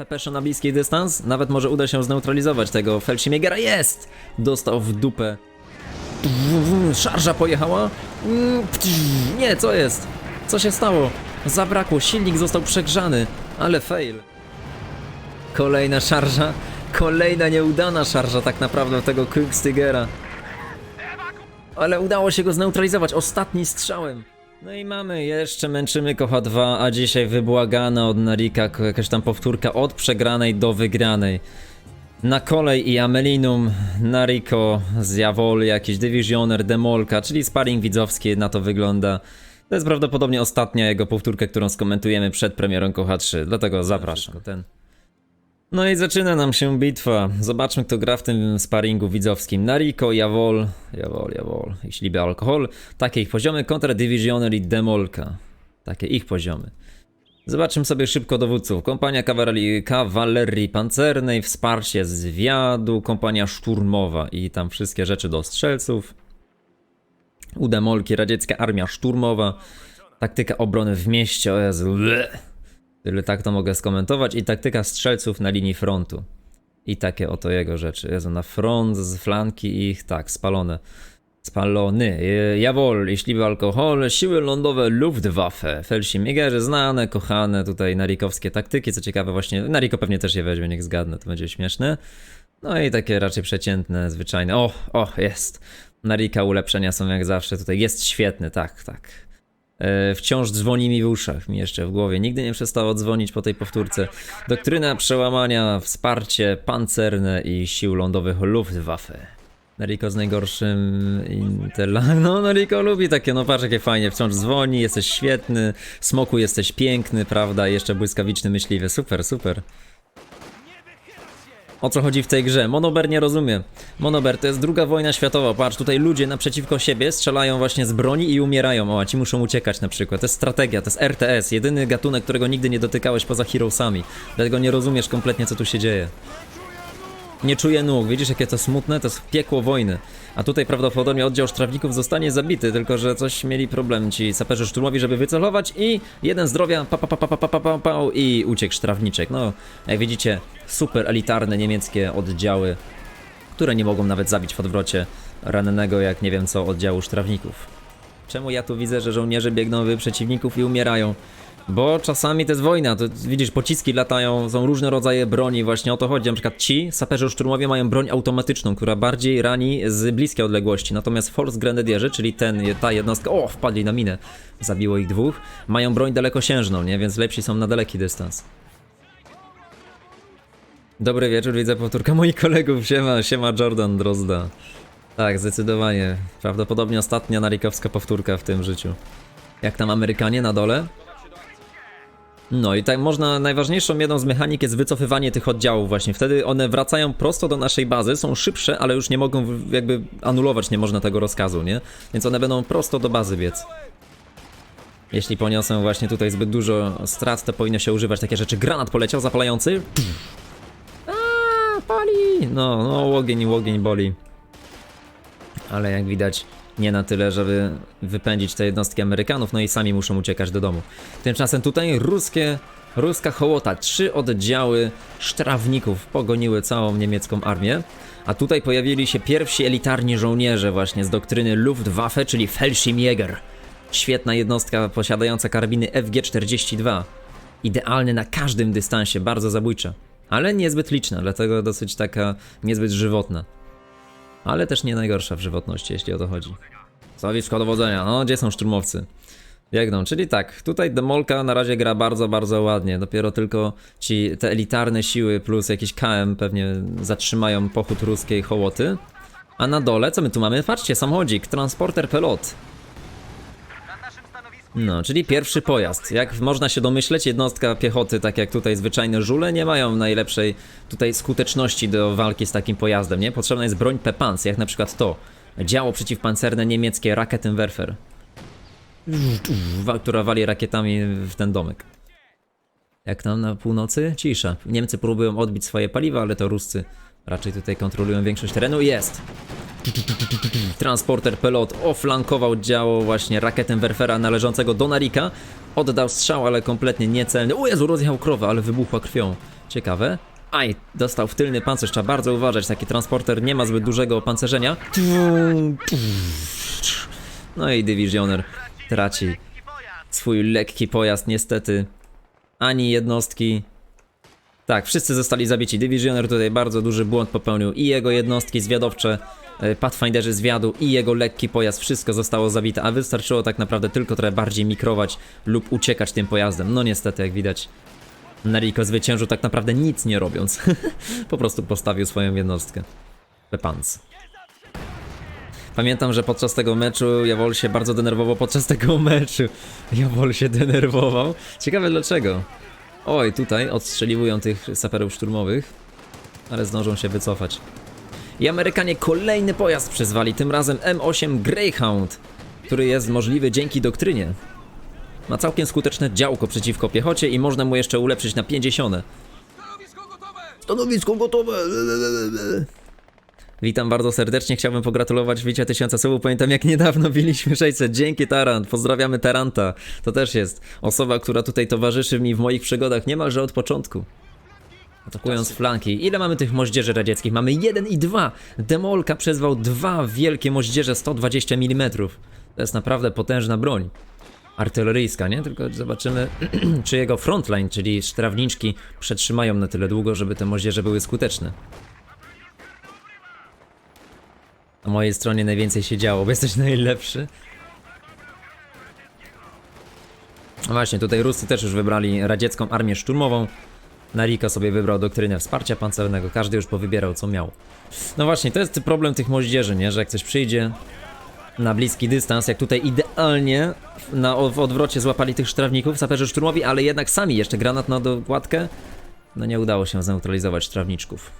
Pepesza na bliski dystans. Nawet może uda się zneutralizować tego Felshimiegera. Jest! Dostał w dupę. Szarża pojechała. Mm, Nie, co jest? Co się stało? Zabrakło, silnik został przegrzany, ale fail. Kolejna szarża. Kolejna nieudana szarża tak naprawdę tego Quickstigera. Ale udało się go zneutralizować ostatni strzałem. No i mamy, jeszcze męczymy Kocha 2, a dzisiaj wybłagana od Narika jakaś tam powtórka od przegranej do wygranej. Na kolej i Amelinum, Nariko, Zjawol, jakiś Divisioner, Demolka, czyli sparring widzowski, na to wygląda. To jest prawdopodobnie ostatnia jego powtórka, którą skomentujemy przed premierą Kocha 3, dlatego zapraszam. Ten. No i zaczyna nam się bitwa. Zobaczmy, kto gra w tym sparingu widzowskim. Nariko, Jawol, Jawol, Jawol, jeśli lubi alkohol. Takie ich poziomy, kontra Divisioner i Demolka. Takie ich poziomy. Zobaczmy sobie szybko dowódców. Kompania kawalerii, kawalerii pancernej, wsparcie zwiadu, kompania szturmowa i tam wszystkie rzeczy do strzelców. U Demolki radziecka armia szturmowa. Taktyka obrony w mieście, o Jezu. bleh. Tyle tak to mogę skomentować. I taktyka strzelców na linii frontu. I takie oto jego rzeczy. Jezu, na front, z flanki ich, tak, spalone. Spalony. Jawol, jeśli by alkohol, siły lądowe Luftwaffe. Felsimiegerzy, znane, kochane tutaj narikowskie taktyki. Co ciekawe, właśnie Nariko pewnie też je weźmie, niech zgadnę, to będzie śmieszne. No i takie raczej przeciętne, zwyczajne. O, o, jest. Narika ulepszenia są jak zawsze tutaj. Jest świetny, tak, tak. E, wciąż dzwoni mi w uszach, mi jeszcze w głowie. Nigdy nie przestało dzwonić po tej powtórce. Doktryna przełamania, wsparcie pancerne i sił lądowych Luftwaffe. Nariko z najgorszym Intela. No, Nariko lubi takie, no patrz jakie fajnie, wciąż dzwoni, jesteś świetny, smoku jesteś piękny, prawda, jeszcze błyskawiczny myśliwy. Super, super. O co chodzi w tej grze? Monober nie rozumie. Monober to jest druga wojna światowa. Patrz, tutaj ludzie naprzeciwko siebie strzelają właśnie z broni i umierają. O, a ci muszą uciekać na przykład. To jest strategia, to jest RTS. Jedyny gatunek, którego nigdy nie dotykałeś poza Heroesami. Dlatego nie rozumiesz kompletnie, co tu się dzieje. Nie czuję nóg, widzisz jakie to smutne? To jest piekło wojny. A tutaj prawdopodobnie oddział sztrawników zostanie zabity, tylko że coś mieli problem ci saperzy szturmowi, żeby wycelować i jeden zdrowia, pa pa pa pa pa pa pa, pa, pa i uciekł sztrawniczek. No, jak widzicie, super elitarne niemieckie oddziały, które nie mogą nawet zabić w odwrocie rannego, jak nie wiem co, oddziału sztrawników. Czemu ja tu widzę, że żołnierze biegną wy przeciwników i umierają? Bo czasami to jest wojna, to widzisz, pociski latają, są różne rodzaje broni, właśnie o to chodzi. Na przykład ci, saperzy szturmowie, mają broń automatyczną, która bardziej rani z bliskiej odległości. Natomiast Force Grenadierzy, czyli ten, ta jednostka, o, wpadli na minę, zabiło ich dwóch, mają broń dalekosiężną, nie? Więc lepsi są na daleki dystans. Dobry wieczór, widzę powtórka moich kolegów, siema, siema Jordan Drozda. Tak, zdecydowanie. Prawdopodobnie ostatnia narikowska powtórka w tym życiu. Jak tam Amerykanie na dole? No i tak można, najważniejszą jedną z mechanik jest wycofywanie tych oddziałów właśnie. Wtedy one wracają prosto do naszej bazy, są szybsze, ale już nie mogą jakby anulować nie można tego rozkazu, nie? Więc one będą prosto do bazy biec. Jeśli poniosą właśnie tutaj zbyt dużo strat, to powinno się używać takie rzeczy. Granat poleciał zapalający. A, pali! No, no, ogień, ogień boli. Ale jak widać, nie na tyle, żeby wypędzić te jednostki Amerykanów, no i sami muszą uciekać do domu. Tymczasem tutaj ruskie, ruska hołota, trzy oddziały sztrawników pogoniły całą niemiecką armię, a tutaj pojawili się pierwsi elitarni żołnierze właśnie z doktryny Luftwaffe, czyli Fallschirmjäger. Świetna jednostka posiadająca karabiny FG-42. Idealny na każdym dystansie, bardzo zabójcza. Ale niezbyt liczna, dlatego dosyć taka niezbyt żywotna. Ale też nie najgorsza w żywotności, jeśli o to chodzi. Stanowisko dowodzenia. No, gdzie są szturmowcy? Biegną, czyli tak, tutaj Demolka na razie gra bardzo, bardzo ładnie. Dopiero tylko ci te elitarne siły plus jakiś KM pewnie zatrzymają pochód ruskiej hołoty. A na dole, co my tu mamy? Patrzcie, samochodzik, transporter pelot. No, czyli pierwszy pojazd. Jak można się domyśleć, jednostka piechoty, tak jak tutaj zwyczajne żule, nie mają najlepszej tutaj skuteczności do walki z takim pojazdem, nie? Potrzebna jest broń Pepans, jak na przykład to. Działo przeciwpancerne niemieckie Raketenwerfer. Która wali rakietami w ten domek. Jak tam na północy? Cisza. Niemcy próbują odbić swoje paliwa, ale to Ruscy raczej tutaj kontrolują większość terenu. Jest! Transporter pelot oflankował działo właśnie Raketenwerfera należącego do Narika. Oddał strzał, ale kompletnie niecelny. O Jezu, rozjechał krowę, ale wybuchła krwią. Ciekawe. Aj, dostał w tylny pancerz, trzeba bardzo uważać, taki transporter nie ma zbyt dużego opancerzenia. No i dywizjoner traci swój lekki pojazd, niestety. Ani jednostki. Tak, wszyscy zostali zabici. Dywizjoner tutaj bardzo duży błąd popełnił. I jego jednostki zwiadowcze, e, Pathfinderzy zwiadu, i jego lekki pojazd, wszystko zostało zabite. A wystarczyło tak naprawdę tylko trochę bardziej mikrować lub uciekać tym pojazdem. No niestety, jak widać, Nariko zwyciężył tak naprawdę nic nie robiąc. po prostu postawił swoją jednostkę. Pepans. Pamiętam, że podczas tego meczu Jawol się bardzo denerwował podczas tego meczu. Jawol się denerwował. Ciekawe dlaczego. Oj, tutaj odstrzeliwują tych saperów szturmowych, ale zdążą się wycofać. I Amerykanie kolejny pojazd przyzwali, tym razem M8 Greyhound, który jest możliwy dzięki doktrynie. Ma całkiem skuteczne działko przeciwko piechocie i można mu jeszcze ulepszyć na 50. Stanowisko gotowe! Witam bardzo serdecznie, chciałbym pogratulować wbicia tysiąca słów. Pamiętam jak niedawno biliśmy 600. Dzięki Tarant, pozdrawiamy Taranta. To też jest osoba, która tutaj towarzyszy mi w moich przygodach niemalże od początku. Atakując flanki. Ile mamy tych moździerzy radzieckich? Mamy jeden i dwa. Demolka przezwał dwa wielkie moździerze 120 mm. To jest naprawdę potężna broń. Artyleryjska, nie? Tylko zobaczymy, czy jego frontline, czyli sztrawniczki, przetrzymają na tyle długo, żeby te moździerze były skuteczne. Na mojej stronie najwięcej się działo, bo jesteś najlepszy. No właśnie, tutaj Ruscy też już wybrali radziecką armię szturmową. Narika sobie wybrał doktrynę wsparcia pancernego, każdy już powybierał co miał. No właśnie, to jest problem tych moździerzy, nie? Że jak coś przyjdzie na bliski dystans, jak tutaj idealnie na, w odwrocie złapali tych sztrawników, saperzy szturmowi, ale jednak sami jeszcze granat na dokładkę. No nie udało się zneutralizować sztrawniczków.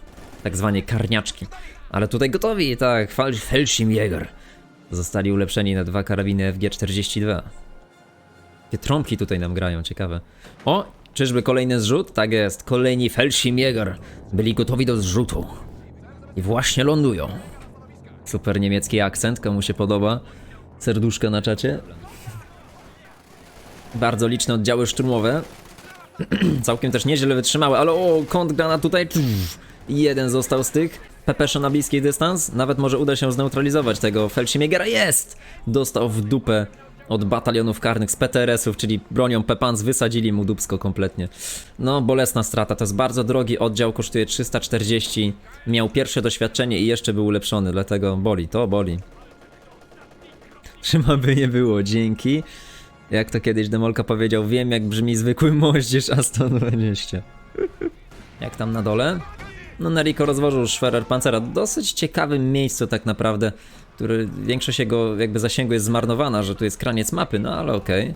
Tak zwanie karniaczki. Ale tutaj gotowi, tak, Fal- Felshimjäger. Zostali ulepszeni na dwa karabiny FG-42. Jakie trąbki tutaj nam grają, ciekawe. O, czyżby kolejny zrzut? Tak jest, kolejni Felshimjäger byli gotowi do zrzutu. I właśnie lądują. Super niemiecki akcent, komu się podoba. Serduszka na czacie. Bardzo liczne oddziały szturmowe. Całkiem też nieźle wytrzymały, ale o, kąt granat tutaj. Jeden został z tych. Pepesze na bliski dystans. Nawet może uda się zneutralizować tego Felshimiegera. Jest! Dostał w dupę od batalionów karnych z PTRS-ów, czyli bronią Pepans wysadzili mu dupsko kompletnie. No, bolesna strata, to jest bardzo drogi oddział, kosztuje 340. Miał pierwsze doświadczenie i jeszcze był ulepszony, dlatego boli, to boli. Trzyma by nie było, dzięki. Jak to kiedyś Demolka powiedział, wiem jak brzmi zwykły moździerz Aston 20. Jak tam na dole? No Neriko rozłożył Schwerer Pancera dosyć ciekawym miejscu tak naprawdę, który większość jego jakby zasięgu jest zmarnowana, że tu jest kraniec mapy, no ale okej.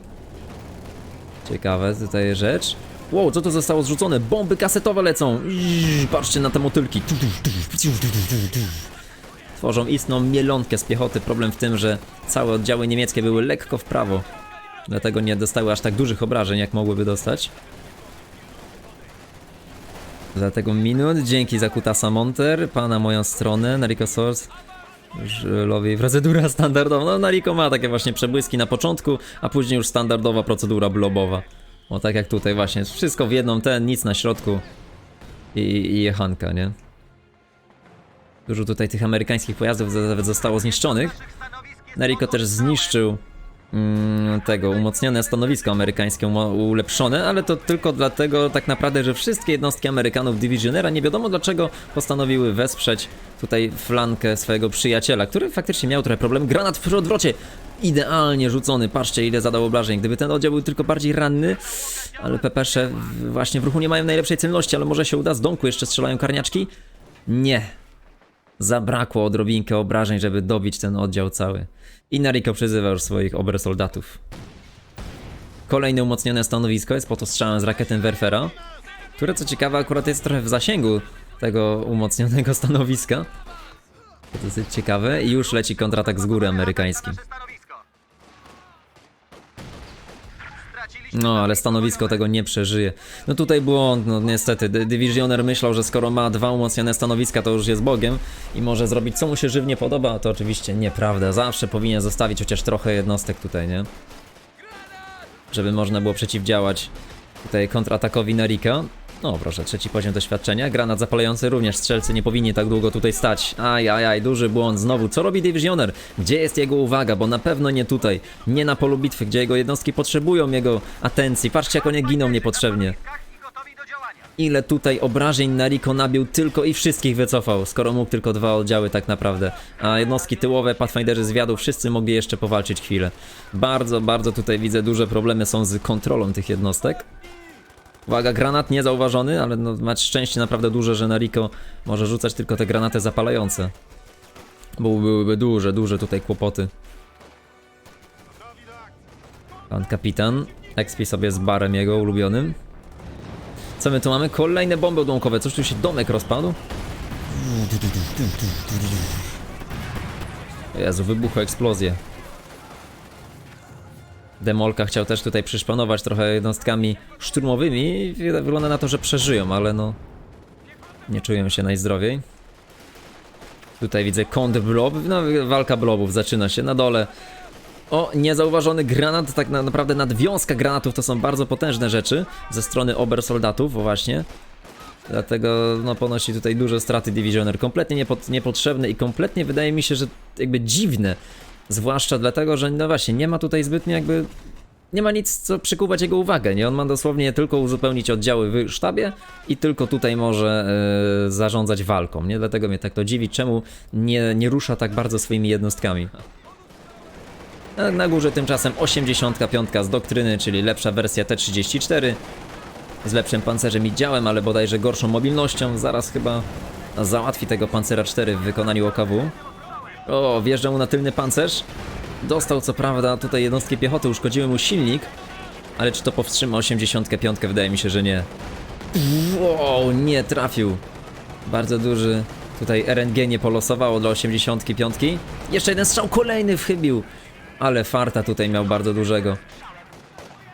Ciekawe tutaj rzecz. Wow, co to zostało zrzucone? Bomby kasetowe lecą! Iii, Patrzcie na te motylki. Tworzą istną mielonkę z piechoty. Problem w tym, że całe oddziały niemieckie były lekko w prawo. Dlatego nie dostały aż tak dużych obrażeń, jak mogłyby dostać. Dlatego minut. Dzięki za kutasa Monter. Pana moją stronę. Nariko Source. Żelowi procedura standardowa. No, Nariko ma takie właśnie przebłyski na początku, a później już standardowa procedura blobowa. O, tak jak tutaj właśnie. Wszystko w jedną ten, nic na środku. I, i jechanka, nie? Dużo tutaj tych amerykańskich pojazdów zostało zniszczonych. Nariko też zniszczył tego umocnione stanowisko amerykańskie ulepszone, ale to tylko dlatego tak naprawdę, że wszystkie jednostki Amerykanów Divisionera nie wiadomo dlaczego postanowiły wesprzeć tutaj flankę swojego przyjaciela, który faktycznie miał trochę problem. Granat przy odwrocie idealnie rzucony, patrzcie ile zadał obrażeń. Gdyby ten oddział był tylko bardziej ranny, ale pepesze w- właśnie w ruchu nie mają najlepszej celności, ale może się uda z domku jeszcze strzelają karniaczki? Nie, Zabrakło odrobinkę obrażeń, żeby dobić ten oddział cały. I Nariko przyzywa już swoich obersoldatów. Kolejne umocnione stanowisko jest pod ostrzałem z rakiety Werfera, które co ciekawe akurat jest trochę w zasięgu tego umocnionego stanowiska. To dosyć ciekawe i już leci kontratak z góry amerykański. No, ale stanowisko tego nie przeżyje. No tutaj błąd, no niestety. Dywizjoner myślał, że skoro ma dwa umocnione stanowiska, to już jest Bogiem i może zrobić co mu się żywnie podoba, a to oczywiście nieprawda. Zawsze powinien zostawić chociaż trochę jednostek tutaj, nie? Żeby można było przeciwdziałać tutaj kontratakowi Narika. No proszę, trzeci poziom doświadczenia. Granat zapalający również. Strzelcy nie powinni tak długo tutaj stać. Aj, aj, aj, duży błąd znowu. Co robi Divisioner? Gdzie jest jego uwaga? Bo na pewno nie tutaj. Nie na polu bitwy, gdzie jego jednostki potrzebują jego atencji. Patrzcie, jak one giną niepotrzebnie. Ile tutaj obrażeń Nariko nabił tylko i wszystkich wycofał, skoro mógł tylko dwa oddziały tak naprawdę. A jednostki tyłowe, Pathfinderzy zwiadu, wszyscy mogli jeszcze powalczyć chwilę. Bardzo, bardzo tutaj widzę duże problemy są z kontrolą tych jednostek. Uwaga, granat niezauważony, ale no, macie szczęście naprawdę duże, że Nariko może rzucać tylko te granaty zapalające. Bo byłyby duże, duże tutaj kłopoty. Pan kapitan, expi sobie z barem jego ulubionym. Co my tu mamy? Kolejne bomby odłamkowe. Coś tu się domek rozpadł? Jezu, wybuchły eksplozje. Demolka chciał też tutaj przyszpanować trochę jednostkami szturmowymi i wygląda na to, że przeżyją, ale no... Nie czują się najzdrowiej. Tutaj widzę kąt blob, no walka blobów zaczyna się na dole. O, niezauważony granat, tak na, naprawdę nadwiązka granatów to są bardzo potężne rzeczy ze strony obersoldatów, właśnie. Dlatego no, ponosi tutaj duże straty Divisioner. Kompletnie niepot, niepotrzebne i kompletnie wydaje mi się, że jakby dziwne. Zwłaszcza dlatego, że no właśnie, nie ma tutaj zbytnio jakby... Nie ma nic, co przykuwać jego uwagę, nie? On ma dosłownie tylko uzupełnić oddziały w sztabie i tylko tutaj może e, zarządzać walką, nie? Dlatego mnie tak to dziwi, czemu nie, nie rusza tak bardzo swoimi jednostkami. Na górze tymczasem 85 z doktryny, czyli lepsza wersja T-34 z lepszym pancerzem i działem, ale bodajże gorszą mobilnością. Zaraz chyba załatwi tego pancera 4 w wykonaniu OKW. O, wjeżdża mu na tylny pancerz. Dostał co prawda tutaj jednostki piechoty, uszkodziły mu silnik, ale czy to powstrzyma 85? Wydaje mi się, że nie. Wow, nie trafił. Bardzo duży. Tutaj RNG nie polosowało dla 85. Jeszcze jeden strzał kolejny wchybił. Ale farta tutaj miał bardzo dużego.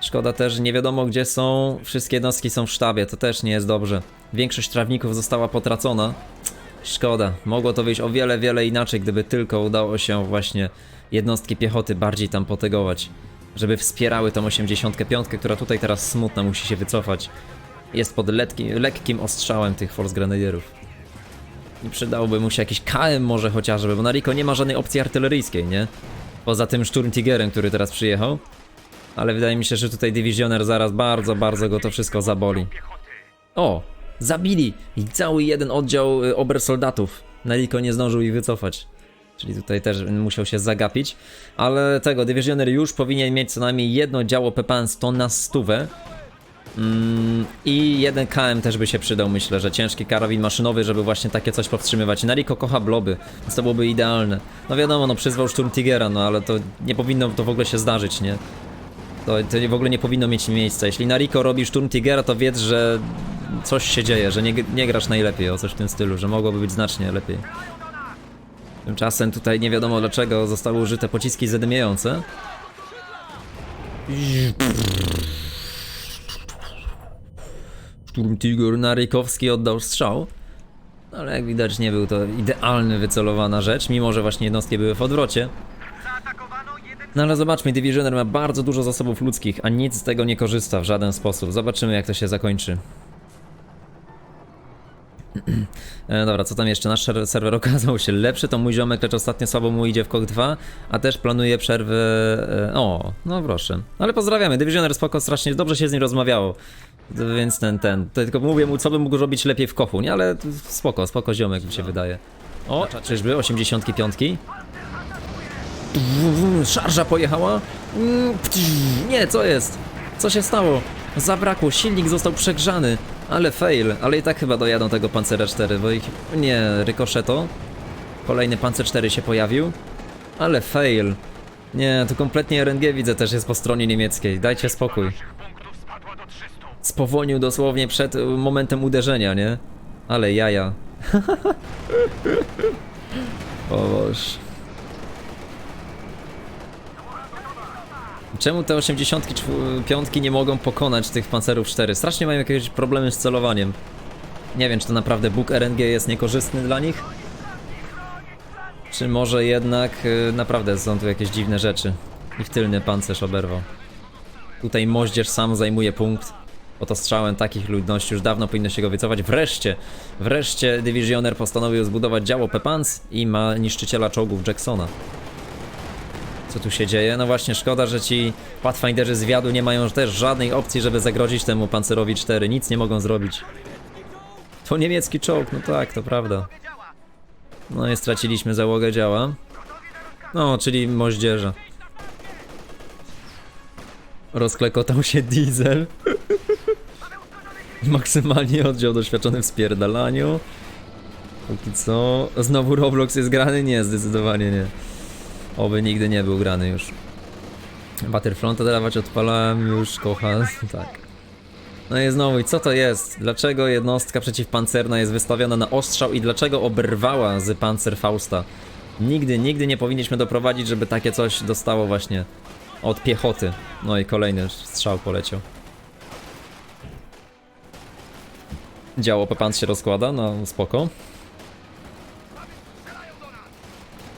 Szkoda też, nie wiadomo gdzie są. Wszystkie jednostki są w sztabie, to też nie jest dobrze. Większość trawników została potracona. Szkoda, mogło to wyjść o wiele, wiele inaczej, gdyby tylko udało się właśnie jednostki piechoty bardziej tam potegować. Żeby wspierały tą 85, która tutaj teraz smutna musi się wycofać. Jest pod letki, lekkim ostrzałem tych Force Grenadierów. I przydałby mu się jakiś KM może chociażby, bo na Riko nie ma żadnej opcji artyleryjskiej, nie? Poza tym Sturmtigerem, który teraz przyjechał. Ale wydaje mi się, że tutaj Divisioner zaraz bardzo, bardzo go to wszystko zaboli. O! Zabili! I cały jeden oddział y, obersoldatów. Naliko nie zdążył ich wycofać. Czyli tutaj też musiał się zagapić. Ale tego, Divisioner już powinien mieć co najmniej jedno działo Pepans to na stówę. Mm, I jeden KM też by się przydał, myślę, że ciężki karabin maszynowy, żeby właśnie takie coś powstrzymywać. Nariko kocha bloby, więc to byłoby idealne. No wiadomo, no przyzwał szturm Tigera, no ale to nie powinno to w ogóle się zdarzyć, nie? To, to w ogóle nie powinno mieć miejsca. Jeśli Nariko robi szturm Tigera, to wiedz, że coś się dzieje, że nie, nie grasz najlepiej, o coś w tym stylu, że mogłoby być znacznie lepiej. Tymczasem tutaj nie wiadomo dlaczego zostały użyte pociski zadymiejące. Szturm Tiger Narykowski oddał strzał. Ale jak widać nie był to idealny wycelowana rzecz, mimo że właśnie jednostki były w odwrocie. No ale zobaczmy, Divisioner ma bardzo dużo zasobów ludzkich, a nic z tego nie korzysta w żaden sposób. Zobaczymy jak to się zakończy. E, dobra, co tam jeszcze? Nasz ser- serwer okazał się lepszy, to mój ziomek, lecz ostatnio słabo mu idzie w KOK 2, a też planuje przerwę... E, o, no proszę. Ale pozdrawiamy, Divisioner spoko, strasznie dobrze się z nim rozmawiało. Więc ten, ten, to tylko mówię mu, co bym mógł robić lepiej w kochu, nie? Ale spoko, spoko ziomek mi się wydaje. O, czyżby 85? Szarża pojechała? Mm, Nie, co jest? Co się stało? Zabrakło, silnik został przegrzany. Ale fail, ale i tak chyba dojadą tego Pancera 4, bo ich... Nie, Ricochetto. Kolejny Pancer 4 się pojawił. Ale fail. Nie, tu kompletnie RNG widzę też jest po stronie niemieckiej. Dajcie spokój. punktów spadła do 300. Spowolnił dosłownie przed y, momentem uderzenia, nie? Ale jaja. o Boż. Czemu te 85 nie mogą pokonać tych pancerów 4? Strasznie mają jakieś problemy z celowaniem. Nie wiem, czy to naprawdę Bóg RNG jest niekorzystny dla nich? Czy może jednak y, naprawdę są tu jakieś dziwne rzeczy? Ich tylny pancerz oberwał. Tutaj moździerz sam zajmuje punkt. Oto strzałem takich ludności już dawno powinno się go wycofać. Wreszcie, wreszcie Divisioner postanowił zbudować działo Pepans i ma niszczyciela czołgów Jacksona. Co tu się dzieje? No właśnie, szkoda, że ci Pathfinderzy zwiadu nie mają też żadnej opcji, żeby zagrozić temu Pancerowi 4. Nic nie mogą zrobić. To niemiecki czołg, no tak, to prawda. No i straciliśmy załogę działa. No, czyli moździerza. Rozklekotał się diesel. Maksymalnie oddział doświadczony w spierdalaniu. Póki co. Znowu Roblox jest grany? Nie, zdecydowanie nie. Oby nigdy nie był grany już. Battlefronta dawać odpalałem już, kocha, tak. No i znowu, i co to jest? Dlaczego jednostka przeciwpancerna jest wystawiona na ostrzał i dlaczego oberwała z Panzerfausta? Nigdy, nigdy nie powinniśmy doprowadzić, żeby takie coś dostało właśnie od piechoty. No i kolejny strzał poleciał. Działo Pepans się rozkłada, no spoko.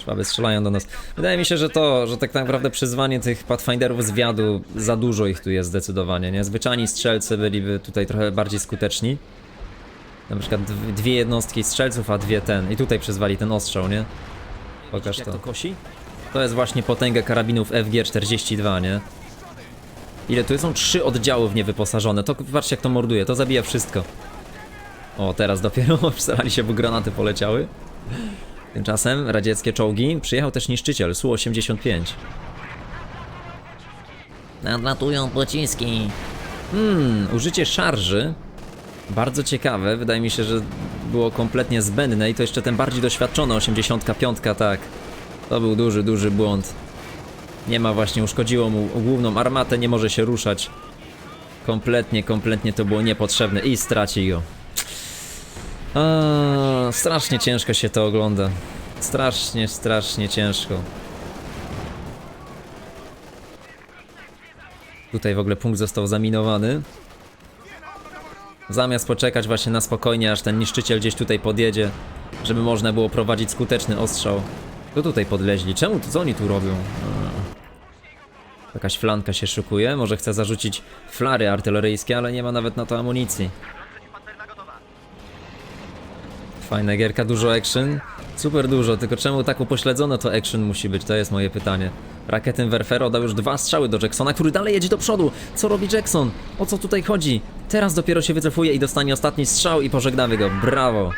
Szwaby strzelają do nas. Wydaje mi się, że to, że tak naprawdę przyzwanie tych Pathfinderów zwiadu, za dużo ich tu jest zdecydowanie, nie? Zwyczajni strzelcy byliby tutaj trochę bardziej skuteczni. Na przykład dw- dwie jednostki strzelców, a dwie ten. I tutaj przyzwali ten ostrzał, nie? Pokaż to. kosi? To jest właśnie potęga karabinów FG-42, nie? Ile tu są? Trzy oddziały w nie wyposażone. To patrzcie jak to morduje, to zabija wszystko. O, teraz dopiero starali się, bo granaty poleciały. Tymczasem radzieckie czołgi. Przyjechał też niszczyciel Su-85. Nadlatują pociski. Hmm, użycie szarży. Bardzo ciekawe, wydaje mi się, że było kompletnie zbędne i to jeszcze ten bardziej doświadczony 85, tak. To był duży, duży błąd. Nie ma właśnie, uszkodziło mu główną armatę, nie może się ruszać. Kompletnie, kompletnie to było niepotrzebne i straci go. Strasznie ciężko się to ogląda. Strasznie, strasznie ciężko. Tutaj w ogóle punkt został zaminowany. Zamiast poczekać właśnie na spokojnie, aż ten niszczyciel gdzieś tutaj podjedzie, żeby można było prowadzić skuteczny ostrzał. To tutaj podleźli. Czemu? Co oni tu robią? Jakaś flanka się szykuje. Może chce zarzucić flary artyleryjskie, ale nie ma nawet na to amunicji. Fajna gierka, dużo action. Super dużo, tylko czemu tak upośledzono to action musi być? To jest moje pytanie. Raketyn Werfero dał już dwa strzały do Jacksona, który dalej jedzie do przodu. Co robi Jackson? O co tutaj chodzi? Teraz dopiero się wycofuje i dostanie ostatni strzał i pożegnamy go. Brawo!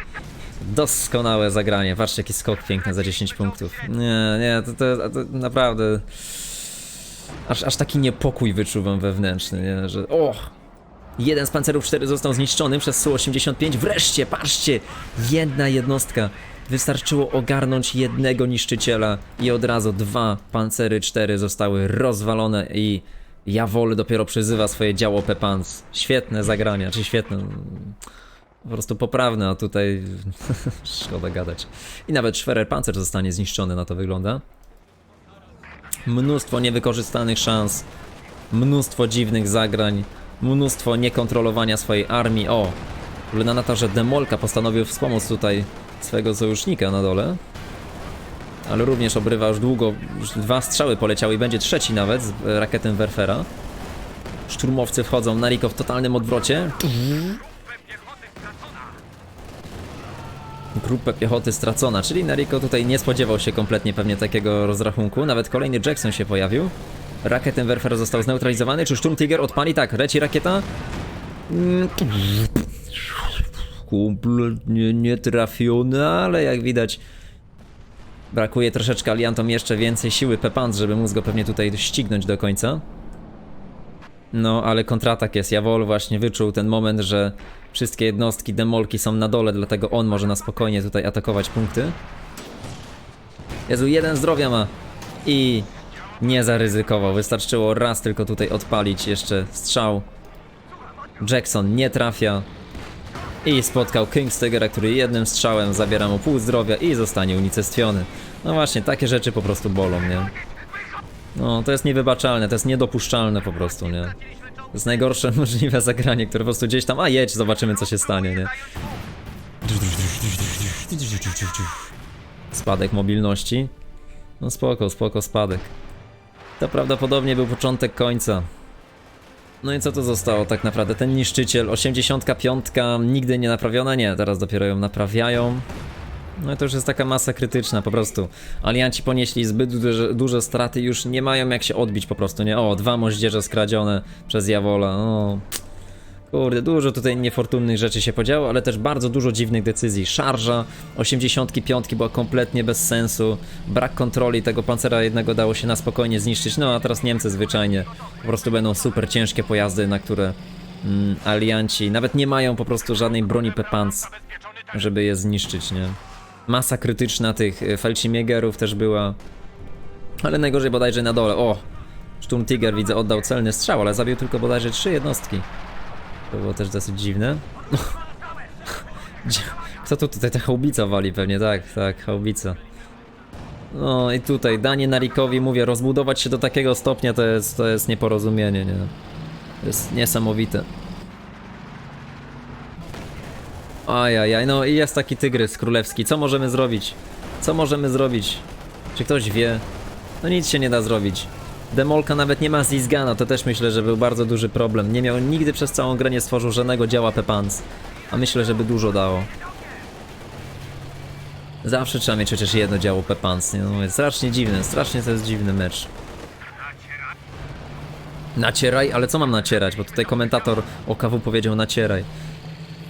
Doskonałe zagranie. Patrzcie, jaki skok piękny za 10 punktów. Nie, nie, to, to, to naprawdę... Aż, aż taki niepokój wyczuwam wewnętrzny, nie? Że... Och! Jeden z pancerów 4 został zniszczony przez Su-85. Wreszcie, patrzcie! Jedna jednostka. Wystarczyło ogarnąć jednego niszczyciela i od razu dwa pancery 4 zostały rozwalone i Jawol dopiero przyzywa swoje działo Pepans. Świetne zagrania, czy świetne... Po prostu poprawne, a tutaj szkoda gadać. I nawet Schwerer Panzer zostanie zniszczony, na to wygląda. Mnóstwo niewykorzystanych szans, mnóstwo dziwnych zagrań, mnóstwo niekontrolowania swojej armii. O, wygląda na to, że Demolka postanowił wspomóc tutaj swojego sojusznika na dole. Ale również obrywa już długo, już dwa strzały poleciały i będzie trzeci nawet z e, rakietem Werfera. Szturmowcy wchodzą, Nariko w totalnym odwrocie. Grupę piechoty stracona, czyli Nariko tutaj nie spodziewał się kompletnie pewnie takiego rozrachunku. Nawet kolejny Jackson się pojawił. Rakietem Werfer został zneutralizowany. Czy Sturm Tiger odpali? Tak, leci rakieta. Mm. Kompletnie nietrafiona, ale jak widać brakuje troszeczkę aliantom jeszcze więcej siły Pepans, żeby móc go pewnie tutaj ścignąć do końca. No, ale kontratak jest. Jawol właśnie wyczuł ten moment, że wszystkie jednostki demolki są na dole, dlatego on może na spokojnie tutaj atakować punkty. Jezu, jeden zdrowia ma. I nie zaryzykował. Wystarczyło raz tylko tutaj odpalić jeszcze strzał. Jackson nie trafia. I spotkał Kingstigera, który jednym strzałem zabiera mu pół zdrowia i zostanie unicestwiony. No właśnie, takie rzeczy po prostu bolą, nie? No, to jest niewybaczalne, to jest niedopuszczalne po prostu, nie? To jest najgorsze możliwe zagranie, które po prostu gdzieś tam, a jedź, zobaczymy co się stanie, nie? Spadek mobilności. No spoko, spoko, spadek. To prawdopodobnie był początek końca. No i co to zostało tak naprawdę? Ten niszczyciel, 85 nigdy nie naprawiona? Nie, teraz dopiero ją naprawiają. No i to już jest taka masa krytyczna po prostu. Alianci ponieśli zbyt duże, duże straty, już nie mają jak się odbić po prostu, nie? O, dwa moździerze skradzione przez Jawola, o... Kurde, dużo tutaj niefortunnych rzeczy się podziało, ale też bardzo dużo dziwnych decyzji. Szarża 85 była kompletnie bez sensu. Brak kontroli tego pancera jednego dało się na spokojnie zniszczyć. No a teraz Niemcy zwyczajnie po prostu będą super ciężkie pojazdy, na które mm, alianci nawet nie mają po prostu żadnej broni Pepans, żeby je zniszczyć, nie? Masa krytyczna tych y, Felcimiegerów też była. Ale najgorzej bodajże na dole. O! Sturm Tiger widzę oddał celny strzał, ale zabił tylko bodajże trzy jednostki. To było też dosyć dziwne. Kto tu tutaj ta chałbica wali pewnie, tak, tak, chałbica. No i tutaj danie Narikowi, mówię, rozbudować się do takiego stopnia to jest, to jest nieporozumienie, nie? To jest niesamowite. Ajajaj, no i jest taki tygrys królewski, co możemy zrobić? Co możemy zrobić? Czy ktoś wie? No nic się nie da zrobić. Demolka nawet nie ma Zizgana, to też myślę, że był bardzo duży problem. Nie miał nigdy przez całą grę nie stworzył żadnego działa Pepans. A myślę, że by dużo dało. Zawsze trzeba mieć chociaż jedno działo Pepans, nie? No, jest strasznie dziwne, strasznie to jest dziwny mecz. Nacieraj? Ale co mam nacierać? Bo tutaj komentator OKW powiedział nacieraj.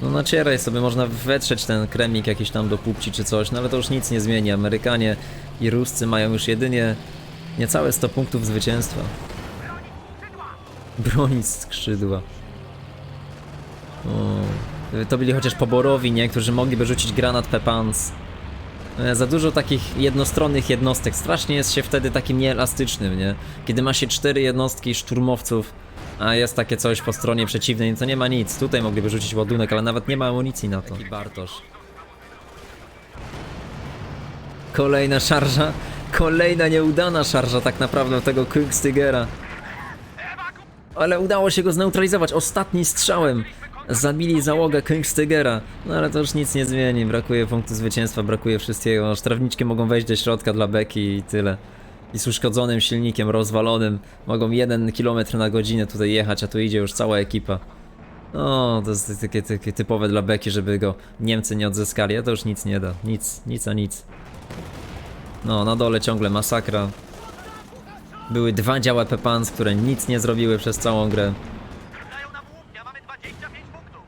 No nacieraj sobie, można wetrzeć ten kremik jakiś tam do pupci czy coś, no ale to już nic nie zmieni. Amerykanie i Ruscy mają już jedynie niecałe 100 punktów zwycięstwa. Bronić skrzydła. O, to byli chociaż poborowi, nie? Którzy mogliby rzucić granat Pepans. E, Za dużo takich jednostronnych jednostek. Strasznie jest się wtedy takim nieelastycznym, nie? Kiedy ma się cztery jednostki szturmowców, a jest takie coś po stronie przeciwnej, to nie ma nic. Tutaj mogliby rzucić ładunek, ale nawet nie ma amunicji na to. Taki Bartosz. Kolejna szarża. Kolejna nieudana szarża tak naprawdę tego Kriegstigera. Ale udało się go zneutralizować ostatnim strzałem. Zabili załogę Kingstigera. No ale to już nic nie zmieni. Brakuje punktu zwycięstwa, brakuje wszystkiego. Sztrawniczki mogą wejść do środka dla Beki i tyle. I z uszkodzonym silnikiem, rozwalonym. Mogą 1 km na godzinę tutaj jechać, a tu idzie już cała ekipa. No, to jest takie, takie typowe dla Beki, żeby go Niemcy nie odzyskali, a to już nic nie da. Nic, nic a nic. No, na dole ciągle masakra. Były dwa działa Pepans, które nic nie zrobiły przez całą grę. Dają nam łupnia, mamy 25 punktów.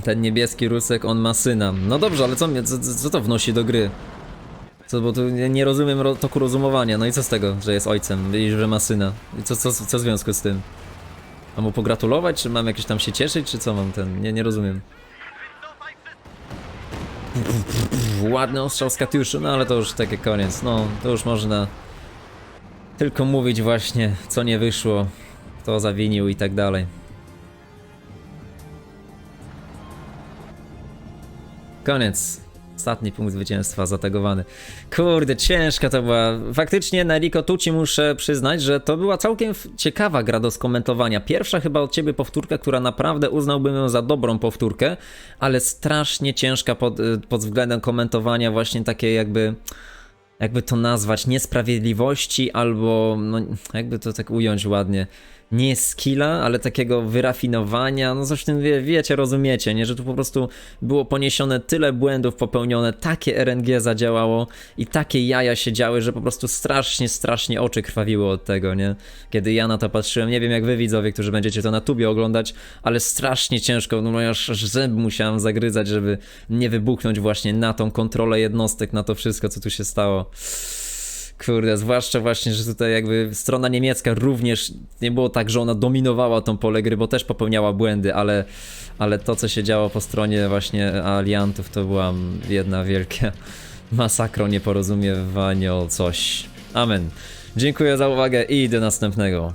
Ten niebieski rusek, on ma syna. No dobrze, ale co, co, co to wnosi do gry? Co, bo tu nie, nie rozumiem ro, toku rozumowania. No i co z tego, że jest ojcem i że ma syna? I co, co, co w związku z tym? Mam mu pogratulować, czy mam jakieś tam się cieszyć, czy co mam ten? Nie, nie rozumiem. Ładny ostrzał z Katiuszu, no ale to już takie koniec. No, to już można tylko mówić właśnie, co nie wyszło, kto zawinił i tak dalej. Koniec. Ostatni punkt zwycięstwa zategowany. Kurde, ciężka to była. Faktycznie, Nariko, tu ci muszę przyznać, że to była całkiem ciekawa gra do skomentowania. Pierwsza chyba od ciebie powtórka, która naprawdę uznałbym ją za dobrą powtórkę, ale strasznie ciężka pod, y, pod względem komentowania, właśnie takiej jakby jakby to nazwać, niesprawiedliwości albo, no jakby to tak ująć ładnie, nie skilla, ale takiego wyrafinowania, no tym wie, wiecie, rozumiecie, nie, że tu po prostu było poniesione tyle błędów popełnione, takie RNG zadziałało i takie jaja się działy, że po prostu strasznie, strasznie oczy krwawiły od tego, nie, kiedy ja na to patrzyłem, nie wiem jak wy widzowie, którzy będziecie to na tubie oglądać, ale strasznie ciężko, no aż aż zęb musiałem zagryzać, żeby nie wybuchnąć właśnie na tą kontrolę jednostek, na to wszystko, co tu się stało. Kurde, zwłaszcza właśnie, że tutaj jakby strona niemiecka również nie było tak, że ona dominowała tą pole gry, bo też popełniała błędy, ale, ale to, co się działo po stronie właśnie aliantów, to była jedna wielka masakra, nieporozumienie o coś. Amen. Dziękuję za uwagę i do następnego.